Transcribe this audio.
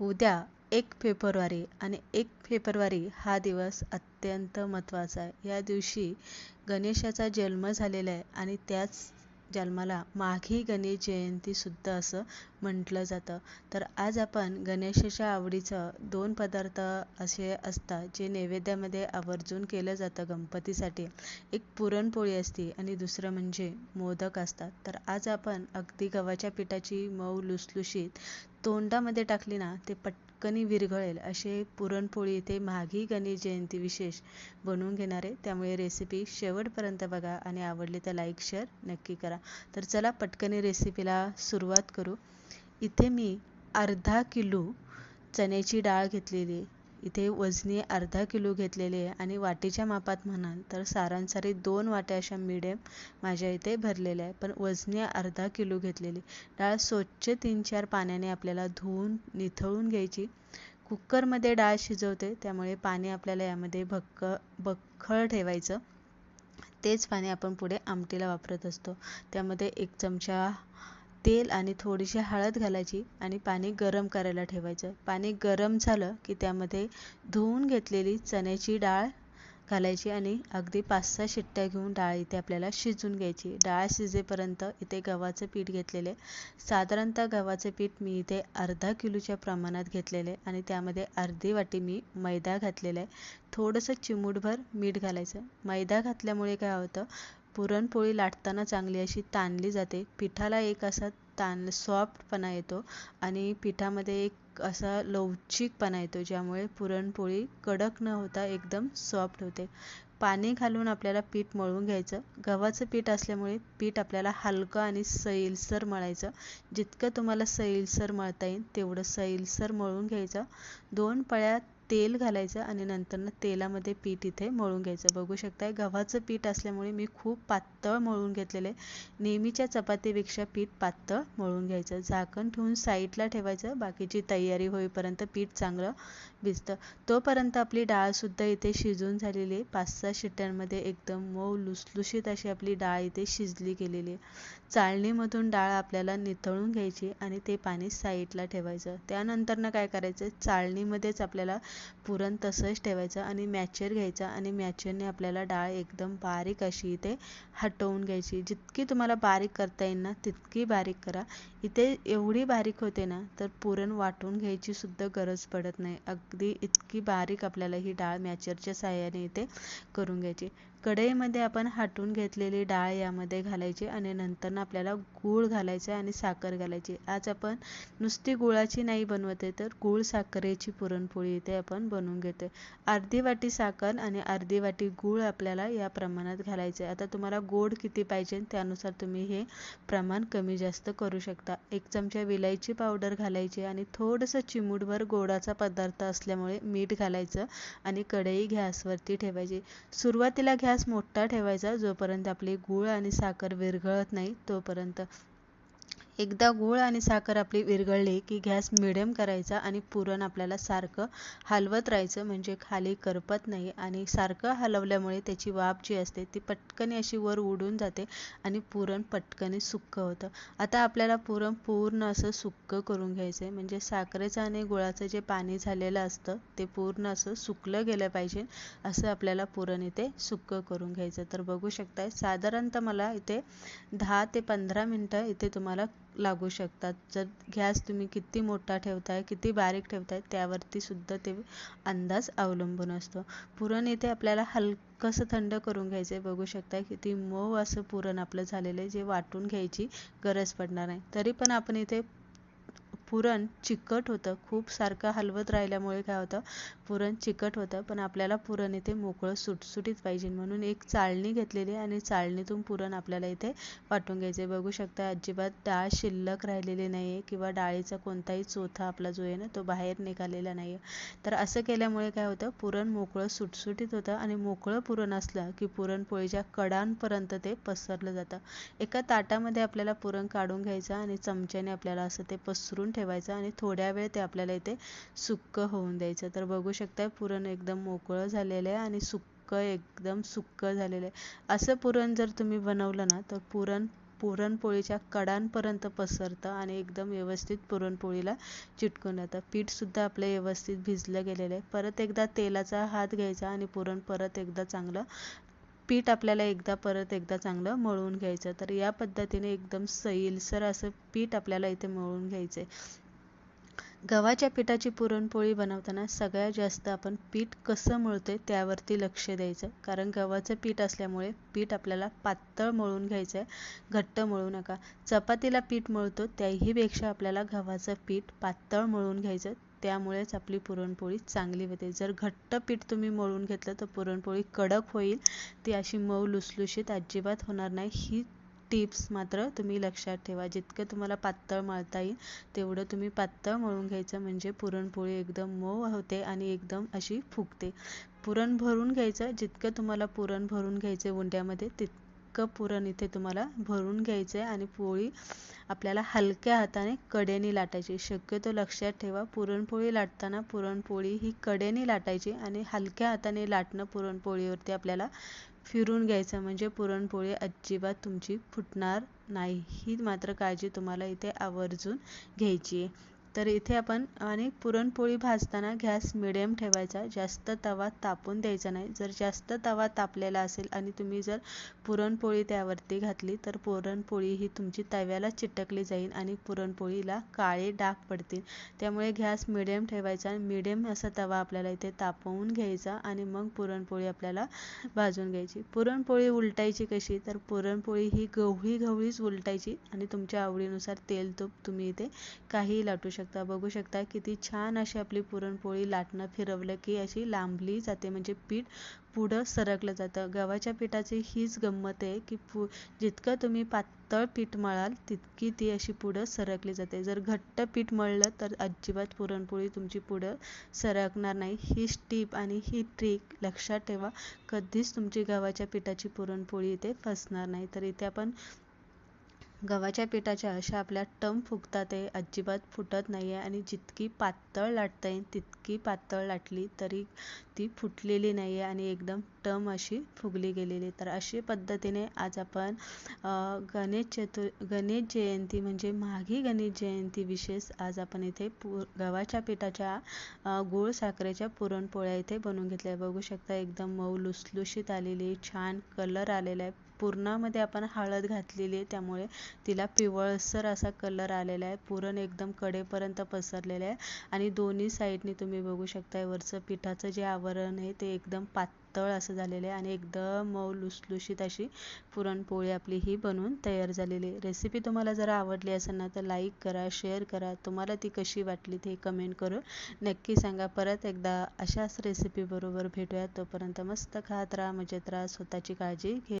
उद्या एक फेब्रुवारी आणि एक फेब्रुवारी हा दिवस अत्यंत महत्त्वाचा आहे. या दिवशी गणेशाचा जन्म झालेला आहे आणि त्याच जन्माला माघी गणेश जयंतीसुद्धा असं म्हटलं जातं. तर आज आपण गणेशाच्या आवडीचं दोन पदार्थ असे असतात जे नैवेद्यामध्ये आवर्जून केलं जातं गणपतीसाठी. एक पुरणपोळी असते आणि दुसरं म्हणजे मोदक असतात. तर आज आपण अगदी गव्हाच्या पिठाची मऊ लुसलुशीत तोंडामध्ये टाकली ना ते पटकनी विरघळेल. असे पुरणपोळी इथे माघी गणेश जयंती विशेष बनवून घेणार आहे. त्यामुळे रेसिपी शेवटपर्यंत बघा आणि आवडली तर लाईक शेअर नक्की करा. तर चला पटकनी रेसिपीला सुरुवात करू. इथे मी अर्धा किलो चण्याची डाळ घेतलेली इथे वजनी अर्धा किलो घेतलेली आहे आणि वाटीच्या मापात म्हणाल तर सारांसारी दोन वाट्या अशा मिडियम माझ्या इथे भरलेल्या आहे पण वजनी अर्धा किलो घेतलेली. डाळ स्वच्छ तीन चार पाण्याने आपल्याला धुवून निथळून घ्यायची. कुकरमध्ये डाळ शिजवते त्यामुळे पाणी आपल्याला यामध्ये भक्क बख्खळ ठेवायचं. तेच पाणी आपण पुढे आमटीला वापरत असतो. त्यामध्ये एक चमचा तेल आणि थोडीशी हळद घालायची आणि पाणी गरम करायला ठेवायचं. पाणी गरम झालं की त्यामध्ये धुवून घेतलेली चण्याची डाळ घालायची आणि अगदी पाच सहा शिट्ट्या घेऊन डाळ इथे आपल्याला शिजून घ्यायची. डाळ शिजेपर्यंत इथे गव्हाचं पीठ घेतलेले. साधारणतः गव्हाचं पीठ मी इथे अर्धा किलोच्या प्रमाणात घेतलेले आणि त्यामध्ये अर्धी वाटी मी मैदा घातलेला आहे. थोडंसं चिमूटभर मीठ घालायचं. मैदा घातल्यामुळे काय होतं? पुरणपोळी लाटताना चांगली अशी ताणली जाते. पिठाला एक असा ताण सॉफ्टपणा येतो आणि पिठामध्ये एक असा लवचिकपणा येतो ज्यामुळे पुरणपोळी कडक न होता एकदम सॉफ्ट होते. पाणी घालून आपल्याला पीठ मळून घ्यायचं. गव्हाचं पीठ असल्यामुळे पीठ आपल्याला हलकं आणि सैलसर मळायचं. जितकं तुम्हाला सैलसर मळता येईल तेवढं सैलसर मळून घ्यायचं. दोन पळ्यात तेल घालायचं आणि नंतरनं तेलामध्ये पीठ इथे मळून घ्यायचं. बघू शकताय गव्हाचं पीठ असल्यामुळे मी खूप पातळ मळून घेतलेलं आहे. नेहमीच्या चपातीपेक्षा पीठ पातळ मळून घ्यायचं. झाकण ठेवून साईडला ठेवायचं. बाकीची तयारी होईपर्यंत पीठ चांगलं भिजतं. तोपर्यंत आपली डाळसुद्धा इथे शिजून झालेली आहे. पाच सहा शिट्ट्यांमध्ये एकदम मऊ लुसलुशीत अशी आपली डाळ इथे शिजली गेलेली आहे. चाळणीमधून डाळ आपल्याला निथळून घ्यायची आणि ते पाणी साईडला ठेवायचं. त्यानंतरनं काय करायचं? चाळणीमध्येच आपल्याला पुरण तसंच ठेवायचं आणि मॅचर घ्यायचा आणि मॅचरने आपल्याला डाळ एकदम बारीक अशी इथे हटवून घ्यायची. जितकी तुम्हाला बारीक करता येईल ना तितकी बारीक करा. इथे एवढी बारीक होते ना तर पुरण वाटून घ्यायची सुद्धा गरज पडत नाही. अगदी इतकी बारीक आपल्याला ही डाळ मॅचरच्या साह्याने इथे करून घ्यायची. कढईमध्ये आपण हाटून घेतलेली डाळ यामध्ये घालायची आणि नंतर आपल्याला गूळ घालायचं आणि साखर घालायची आज आपण नुसती गुळाची नाही बनवत आहे तर गूळ साखरेची पुरणपोळी इथे आपण बनवून घेतो अर्धी वाटी साखर आणि अर्धी वाटी गूळ आपल्याला या प्रमाणात घालायचे आता तुम्हाला गोड किती पाहिजे त्यानुसार तुम्ही हे प्रमाण कमी जास्त करू शकता. एक चमचा विलायची पावडर घालायची आणि थोडंसं चिमूटभर गोडाचा पदार्थ असल्यामुळे मीठ घालायचं आणि कढई गॅसवरती ठेवायची. सुरुवातीला गॅस मोठा ठेवायचा जोपर्यंत आपली गूळ आणि साखर विरघळत नाही तोपर्यंत एकदा गूळ आणि साखर आपली विरघळली की गॅस मिडियम करायचा आणि पुरण आपल्याला सारखं हलवत राहायचं म्हणजे खाली करपत नाही आणि सारखं हलवल्यामुळे त्याची वाफ जी असते ती पटकन अशी वर उडून जाते आणि पुरण पटकन सुक्क होतं. आता आपल्याला पुरण पूर्ण असं सुक्क करून घ्यायचं आहे म्हणजे साखरेचं आणि गुळाचं जे पाणी झालेलं असतं ते पूर्ण असं सुकलं गेलं पाहिजे असं आपल्याला पुरण इथे सुक्क करून घ्यायचं. तर बघू शकताय साधारणतः मला इथे दहा ते पंधरा मिनटं इथे तुम्हाला लागू शकतात. जर गॅस तुम्ही किती मोठा ठेवताय किती बारीक ठेवताय त्यावरती सुद्धा ते अंदाज अवलंबून असतो. पुरण इथे आपल्याला हलकंसं थंड करून घ्यायचं आहे बघू शकता किती मऊ असं पुरण आपलं झालेलं आहे. जे वाटून घ्यायची गरज पडणार नाही. तरी पण आपण इथे पुरण चिकट होतं. खूप सारखं हलवत राहिल्यामुळे काय होतं? पुरण चिकट होतं. पण आपल्याला पुरण इथे मोकळं सुटसुटीत पाहिजे. म्हणून एक चाळणी घेतलेली आहे आणि चाळणीतून पुरण आपल्याला इथे वाटून घ्यायचे बघू शकता अजिबात डाळ शिल्लक राहिलेली नाही आहे किंवा डाळीचा कोणताही चोथा आपला जो आहे ना तो बाहेर निघालेला नाही आहे तर असं केल्यामुळे काय होतं? पुरण मोकळं सुटसुटीत होतं आणि मोकळं पुरण असलं की पुरणपोळीच्या कडांपर्यंत ते पसरलं जातं. एका ताटामध्ये आपल्याला पुरण काढून घ्यायचं आणि चमच्याने आपल्याला असं ते पसरून ठेवायचं आणि थोड्या वेळ ते आपल्याला इथे सुक्कं होऊन द्यायचं. तर बघू शकता पुरण एकदम मोकळं झालेलं आहे आणि सुक्कं एकदम सुक्कं झालेलं आहे. असं पुरण जर तुम्ही बनवलं ना तर पुरण पुरणपोळीच्या कडांपर्यंत पसरतं आणि एकदम व्यवस्थित पुरणपोळीला चिटकून जातं. पीठसुद्धा आपलं व्यवस्थित भिजलं गेलेलं आहे. परत एकदा तेलाचा हात घ्यायचा आणि पुरण परत एकदा चांगलं पीठ आपल्याला एकदा परत एकदा चांगलं मळून घ्यायचं. तर या पद्धतीने एकदम सैलसर असं पीठ आपल्याला इथे मळून घ्यायचं आहे गव्हाच्या पिठाची पुरणपोळी बनवताना सगळ्यात जास्त आपण पीठ कसं मळतोय त्यावरती लक्ष द्यायचं. कारण गव्हाचं पीठ असल्यामुळे पीठ आपल्याला पातळ मळून घ्यायचं आहे घट्ट मळू नका. चपातीला पीठ मळतो त्याहीपेक्षा आपल्याला गव्हाचं पीठ पातळ मळून घ्यायचं. त्यामुळेच आपली पुरणपोळी चांगली होते. जर घट्ट पीठ तुम्ही मळून घेतलं तर पुरणपोळी कडक होईल. ती अशी मऊ लुसलुशीत अजिबात होणार नाही. ही टिप्स मात्र तुम्ही लक्षात ठेवा. जितकं तुम्हाला पातळ मळता येईल तेवढं तुम्ही पातळ मळून घ्यायचं म्हणजे पुरणपोळी एकदम मऊ होते आणि एकदम अशी फुगते. पुरण भरून घ्यायचं जितकं तुम्हाला पुरण भरून घ्यायचं उंड्यामध्ये तितकं पुरण इथे तुम्हाला भरून घ्यायचं आहे आणि पोळी आपल्याला हलक्या हाताने कडेने लाटायची. शक्यतो लक्षात ठेवा पुरणपोळी लाटताना पुरणपोळी ही कडेने लाटायची आणि हलक्या हाताने लाटणं पुरणपोळीवरती आपल्याला फिरून घ्यायचं. म्हणजे पुरणपोळी अजिबात तुमची फुटणार नाही. ही मात्र काळजी तुम्हाला इथे आवर्जून घ्यायची आहे तर इथे आपण आणि पुरणपोळी भाजताना गॅस मिडियम ठेवायचा. जास्त तवा तापून द्यायचा नाही. जर जास्त तवा तापलेला असेल आणि तुम्ही जर पुरणपोळी त्यावरती घातली तर पुरणपोळी ही तुमची तव्याला चिटकली जाईल आणि पुरणपोळीला काळे डाग पडतील. त्यामुळे गॅस मिडियम ठेवायचा. मिडियम असा तवा आपल्याला इथे तापवून घ्यायचा आणि मग पुरणपोळी आपल्याला भाजून घ्यायची. पुरणपोळी उलटायची कशी तर पुरणपोळी ही गवळी गवळीच उलटायची आणि तुमच्या आवडीनुसार तेल तूप तुम्ही इथे काहीही लाटू शकता. बघू शकता किती छान अशी आपली पुरणपोळी लाटणं फिरवलं की अशी लांबली जाते. म्हणजे पीठ पुढं सरकलं जातं. गव्हाच्या पिठाची हीच गंमत आहे की पु जितकं तुम्ही पातळ पीठ मळाल तितकी ती अशी पुढं सरकली जाते. जर घट्ट पीठ मळलं तर अजिबात पुरणपोळी तुमची पुढं सरकणार नाही. ही टीप आणि ही ट्रिक लक्षात ठेवा. कधीच तुमची गव्हाच्या पिठाची पुरणपोळी इथे फसणार नाही. तर इथे आपण गव्हाच्या पिठाच्या अशा आपल्या टम फुगतात आहे अजिबात फुटत नाही आहे आणि जितकी पातळ लाटता येईल तितकी पातळ लाटली तरी ती फुटलेली नाही आहे आणि एकदम टम अशी फुगली गेलेली. तर अशी पद्धतीने आज आपण गणेश चतु गणेश जयंती म्हणजे माघी गणेश जयंती विशेष आज आपण इथे पु गव्हाच्या पिठाच्या गूळ साखरेच्या पुरणपोळ्या इथे बनवून घेतल्या. बघू शकता एकदम मऊ लुसलुशीत आलेली छान कलर आलेला आहे. पुरणामध्ये आपण हळद घातलेली आहे त्यामुळे तिला पिवळसर असा कलर आलेला आहे. पुरण एकदम कडेपर्यंत पसरलेलं आहे. आणि दोन्ही साईडने तुम्ही बघू शकता वरचं पिठाचं जे आवरण आहे ते एकदम पातळ असं झालेलं आहे. आणि एकदम मऊ लुसलुशीत अशी पुरणपोळी आपली ही बनवून तयार झालेली आहे. रेसिपी तुम्हाला जर आवडली असेल ना तर लाईक करा शेअर करा. तुम्हाला ती कशी वाटली ते कमेंट करून नक्की सांगा. परत एकदा अशाच रेसिपीबरोबर भेटूया तोपर्यंत मस्त खात राहा मजेत राहा स्वतःची काळजी घे.